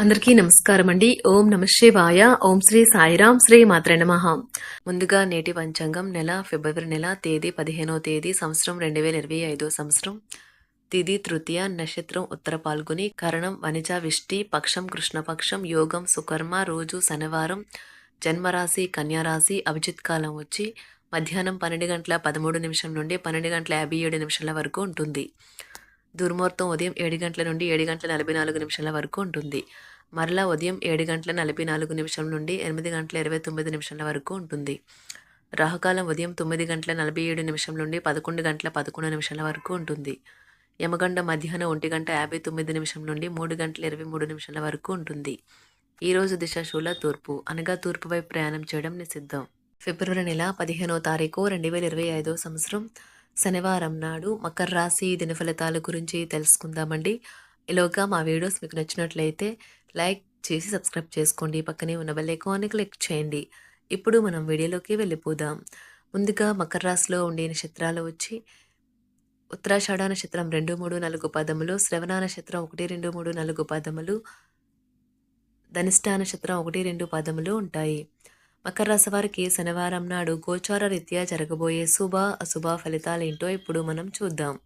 అందరికీ నమస్కారం అండి ఓం నమ శివాయ. ఓం శ్రీ సాయిరాం శ్రీ మాత్ర నమః. ముందుగా నేటి పంచాంగం నెల ఫిబ్రవరి నెల తేదీ పదిహేనో తేదీ సంవత్సరం రెండు వేల ఇరవై ఐదో సంవత్సరం. తిది తృతీయ నక్షత్రం ఉత్తర పాల్గొని కరణం వనిజ విష్టి పక్షం కృష్ణపక్షం యోగం సుకర్మ రోజు శనివారం జన్మరాశి కన్యారాశి అభిజిత్ కాలం వచ్చి మధ్యాహ్నం పన్నెండు గంటల పదమూడు నిమిషం నుండి పన్నెండు గంటల యాభై ఏడు నిమిషాల వరకు ఉంటుంది. దుర్ముహూర్తం ఉదయం ఏడు గంటల నుండి ఏడు గంటల నలభై నాలుగు నిమిషాల వరకు ఉంటుంది. మరలా ఉదయం ఏడు గంటల నలభై నాలుగు నిమిషం నుండి ఎనిమిది గంటల ఇరవై తొమ్మిది నిమిషాల వరకు ఉంటుంది. రాహుకాలం ఉదయం తొమ్మిది గంటల నలభై ఏడు నిమిషం నుండి పదకొండు గంటల పదకొండు నిమిషాల వరకు ఉంటుంది. యమగండ మధ్యాహ్నం ఒంటి గంట యాభై తొమ్మిది నిమిషం నుండి మూడు గంటల ఇరవై మూడు నిమిషాల వరకు ఉంటుంది. ఈ రోజు తూర్పు. అనగా తూర్పు వైపు ప్రయాణం చేయడం నిషిద్ధం. ఫిబ్రవరి నెల పదిహేనో తారీఖు రెండు వేల ఇరవై ఐదో సంవత్సరం. శనివారం నాడు మకర రాశి దిన ఫలితాల గురించి తెలుసుకుందామండి. ఈలోగా మా వీడియోస్ మీకు నచ్చినట్లయితే లైక్ చేసి సబ్స్క్రైబ్ చేసుకోండి. పక్కనే ఉన్న బెల్ ఐకాన్ని క్లిక్ చేయండి. ఇప్పుడు మనం వీడియోలోకి వెళ్ళిపోదాం. ముందుగా మకర రాశిలో ఉండే నక్షత్రాలు వచ్చి ఉత్తరాషాఢ నక్షత్రం రెండు మూడు నాలుగు పదములు శ్రవణ నక్షత్రం ఒకటి రెండు మూడు నాలుగు పదములు ధనిష్ట నక్షత్రం ఒకటి రెండు పదములు ఉంటాయి. మకర రాశి వారికి శనివారం నాడు గోచార రీత్యా జరగబోయే శుభ అశుభ ఫలితాలేంటో ఇప్పుడు మనం చూద్దాం.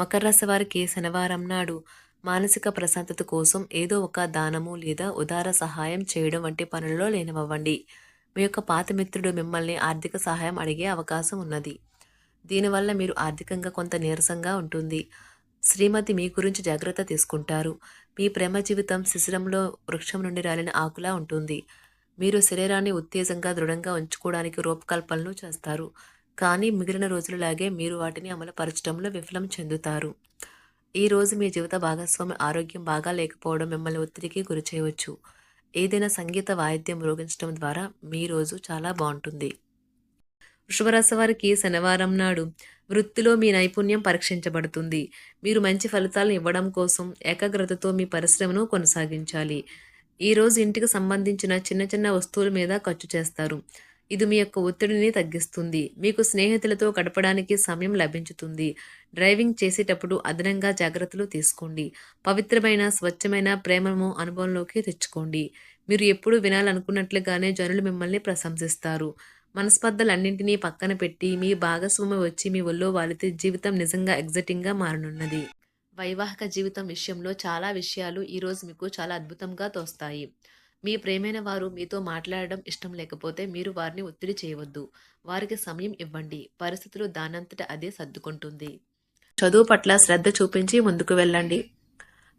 మకర రాశి వారికి శనివారం నాడు మానసిక ప్రశాంతత కోసం ఏదో ఒక దానము లేదా ఉదార సహాయం చేయడం వంటి పనులలో లేనివ్వండి మీ యొక్క పాత మిత్రుడు మిమ్మల్ని ఆర్థిక సహాయం అడిగే అవకాశం ఉన్నది. దీనివల్ల మీరు ఆర్థికంగా కొంత నీరసంగా ఉంటుంది. శ్రీమతి మీ గురించి జాగ్రత్త తీసుకుంటారు. మీ ప్రేమ జీవితం శిశిరంలో వృక్షం నుండి రాలిన ఆకులా ఉంటుంది. మీరు శరీరాన్ని ఉత్తేజంగా దృఢంగా ఉంచుకోవడానికి రూపకల్పనలు చేస్తారు. కానీ మిగిలిన రోజులలాగే మీరు వాటిని అమలుపరచడంలో విఫలం చెందుతారు. ఈ రోజు మీ జీవిత భాగస్వామి ఆరోగ్యం బాగా లేకపోవడం మిమ్మల్ని ఒత్తిడికి గురి చేయవచ్చు. ఏదైనా సంగీత వాయిద్యం మ్రోగించడం ద్వారా మీ రోజు చాలా బాగుంటుంది. వృషభరాశి వారికి శనివారం నాడు వృత్తిలో మీ నైపుణ్యం పరీక్షించబడుతుంది. మీరు మంచి ఫలితాలను ఇవ్వడం కోసం ఏకాగ్రతతో మీ పరిశ్రమను కొనసాగించాలి. ఈ రోజు ఇంటికి సంబంధించిన చిన్న చిన్న వస్తువుల మీద ఖర్చు చేస్తారు. ఇది మీ యొక్క ఒత్తిడిని తగ్గిస్తుంది. మీకు స్నేహితులతో గడపడానికి సమయం లభించుతుంది. డ్రైవింగ్ చేసేటప్పుడు అదనంగా జాగ్రత్తలు తీసుకోండి. పవిత్రమైన స్వచ్ఛమైన ప్రేమను అనుభవంలోకి తెచ్చుకోండి. మీరు ఎప్పుడు వినాలనుకున్నట్లుగానే జనులు మిమ్మల్ని ప్రశంసిస్తారు. మనస్పర్ధలన్నింటినీ పక్కన పెట్టి మీ భాగస్వామి వచ్చి మీ ఒళ్ళో వాలితే జీవితం నిజంగా ఎగ్జైటింగ్గా మారనున్నది. వైవాహిక జీవితం విషయంలో చాలా విషయాలు ఈరోజు మీకు చాలా అద్భుతంగా తోస్తాయి. మీ ప్రేమైన వారు మీతో మాట్లాడడం ఇష్టం లేకపోతే మీరు వారిని ఒత్తిడి చేయవద్దు. వారికి సమయం ఇవ్వండి. పరిస్థితులు దానంతట అదే సర్దుకుంటుంది. చదువు పట్ల శ్రద్ధ చూపించి ముందుకు వెళ్ళండి.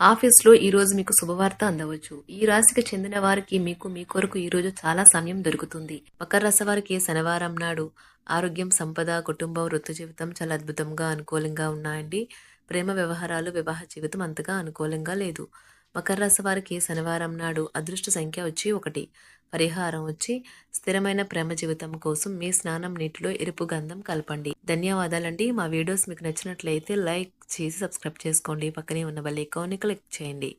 ఆఫీస్లో ఈరోజు మీకు శుభవార్త అందవచ్చు. ఈ రాశికి చెందిన వారికి మీకు మీ కొరకు ఈ రోజు చాలా సమయం దొరుకుతుంది. మకర రాశి వారికి శనివారం నాడు ఆరోగ్యం సంపద కుటుంబం వృత్తి జీవితం చాలా అద్భుతంగా అనుకూలంగా ఉన్నాయండి. ప్రేమ వ్యవహారాలు వివాహ జీవితం అంతగా అనుకూలంగా లేదు. మకర రాశి వారికి శనివారం నాడు అదృష్ట సంఖ్య వచ్చి ఒకటి. పరిహారం వచ్చి స్థిరమైన ప్రేమ జీవితం కోసం మీ స్నానం నీటిలో ఎరుపు గంధం కలపండి. ధన్యవాదాలండి. మా వీడియోస్ మీకు నచ్చినట్లయితే లైక్ చేసి సబ్స్క్రైబ్ చేసుకోండి. పక్కనే ఉన్న బెల్ ఐకాన్ని క్లిక్ చేయండి.